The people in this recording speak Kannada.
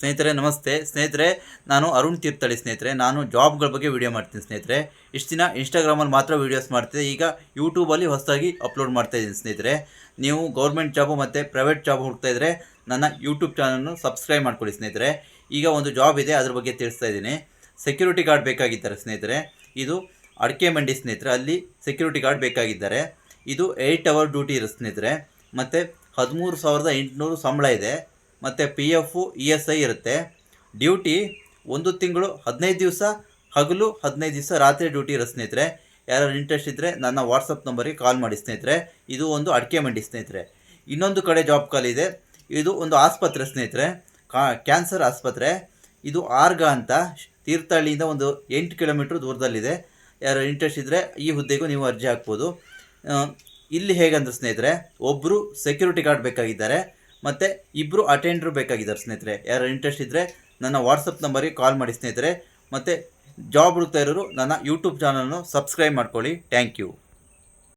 ಸ್ನೇಹಿತರೆ, ನಮಸ್ತೆ. ಸ್ನೇಹಿತರೆ, ನಾನು ಅರುಣ್ ತೀರ್ಥಳ್ಳಿ ಸ್ನೇಹಿತರೆ. ನಾನು ಜಾಬ್ಗಳ ಬಗ್ಗೆ ವಿಡಿಯೋ ಮಾಡ್ತೀನಿ ಸ್ನೇಹಿತರೆ. ಇಷ್ಟು ದಿನ ಇನ್ಸ್ಟಾಗ್ರಾಮಲ್ಲಿ ಮಾತ್ರ ವೀಡಿಯೋಸ್ ಮಾಡ್ತಿದ್ದೆ. ಈಗ ಯೂಟ್ಯೂಬಲ್ಲಿ ಹೊಸದಾಗಿ ಅಪ್ಲೋಡ್ ಮಾಡ್ತಾ ಇದ್ದೀನಿ ಸ್ನೇಹಿತರೆ. ನೀವು ಗೌರ್ಮೆಂಟ್ ಜಾಬು ಮತ್ತು ಪ್ರೈವೇಟ್ ಜಾಬ್ ಇದ್ದರೆ ನನ್ನ ಯೂಟ್ಯೂಬ್ ಚಾನಲನ್ನು ಸಬ್ಸ್ಕ್ರೈಬ್ ಮಾಡ್ಕೊಳ್ಳಿ ಸ್ನೇಹಿತರೆ. ಈಗ ಒಂದು ಜಾಬ್ ಇದೆ, ಅದ್ರ ಬಗ್ಗೆ ತಿಳಿಸ್ತಾ ಇದ್ದೀನಿ. ಸೆಕ್ಯೂರಿಟಿ ಗಾರ್ಡ್ ಬೇಕಾಗಿದ್ದಾರೆ ಸ್ನೇಹಿತರೆ. ಇದು ಅಡಿಕೆ ಮಂಡಿ ಸ್ನೇಹಿತರೆ. ಅಲ್ಲಿ ಸೆಕ್ಯೂರಿಟಿ ಗಾರ್ಡ್ ಬೇಕಾಗಿದ್ದಾರೆ. ಇದು ಏಯ್ಟ್ ಅವರ್ ಡ್ಯೂಟಿ ಇರುತ್ತೆ ಸ್ನೇಹಿತರೆ. ಮತ್ತು ಹದಿಮೂರು ಸಾವಿರದ ಎಂಟುನೂರು ಸಂಬಳ ಇದೆ. ಮತ್ತು P F E S I ಇರುತ್ತೆ. ಡ್ಯೂಟಿ ಒಂದು ತಿಂಗಳು ಹದಿನೈದು ದಿವಸ, ಹಗಲು ಹದಿನೈದು ದಿವಸ ರಾತ್ರಿ ಡ್ಯೂಟಿ ಇರೋ ಸ್ನೇಹಿತರೆ ಯಾರು ಇಂಟ್ರೆಸ್ಟ್ ಇದ್ದರೆ ನನ್ನ ವಾಟ್ಸಪ್ ನಂಬರಿಗೆ ಕಾಲ್ ಮಾಡಿ ಸ್ನೇಹಿತರೆ. ಇದು ಒಂದು ಅಡಿಕೆ ಮಂಡಿ ಸ್ನೇಹಿತರೆ. ಇನ್ನೊಂದು ಕಡೆ ಜಾಬ್ ಕಾಲ್ ಇದೆ. ಇದು ಒಂದು ಆಸ್ಪತ್ರೆ ಸ್ನೇಹಿತರೆ. ಕಾ ಕ್ಯಾನ್ಸರ್ ಆಸ್ಪತ್ರೆ. ಇದು ಆರ್ಗ ಅಂತ, ತೀರ್ಥಹಳ್ಳಿಯಿಂದ ಒಂದು ಎಂಟು ಕಿಲೋಮೀಟ್ರ್ ದೂರದಲ್ಲಿದೆ. ಯಾರು ಇಂಟ್ರೆಸ್ಟ್ ಇದ್ದರೆ ಈ ಹುದ್ದೆಗೂ ನೀವು ಅರ್ಜಿ ಹಾಕ್ಬೋದು. ಇಲ್ಲಿ ಹೇಗಂದ್ರೆ ಸ್ನೇಹಿತರೆ ಒಬ್ಬರು ಸೆಕ್ಯೂರಿಟಿ ಗಾರ್ಡ್ ಬೇಕಾಗಿದ್ದಾರೆ. ಮತ್ತು ಇಬ್ಬರು ಅಟೆಂಡ್ರು ಬೇಕಾಗಿದ್ದಾರೆ ಸ್ನೇಹಿತರೆ. ಯಾರು ಇಂಟ್ರೆಸ್ಟ್ ಇದ್ದರೆ ನನ್ನ ವಾಟ್ಸಪ್ ನಂಬರಿಗೆ ಕಾಲ್ ಮಾಡಿ ಸ್ನೇಹಿತರೆ. ಮತ್ತು ಜಾಬ್ ಹುಡುಕ್ತಾ ಇರೋರು ನನ್ನ ಯೂಟ್ಯೂಬ್ ಚಾನಲ್ನು ಸಬ್ಸ್ಕ್ರೈಬ್ ಮಾಡ್ಕೊಳ್ಳಿ. Thank you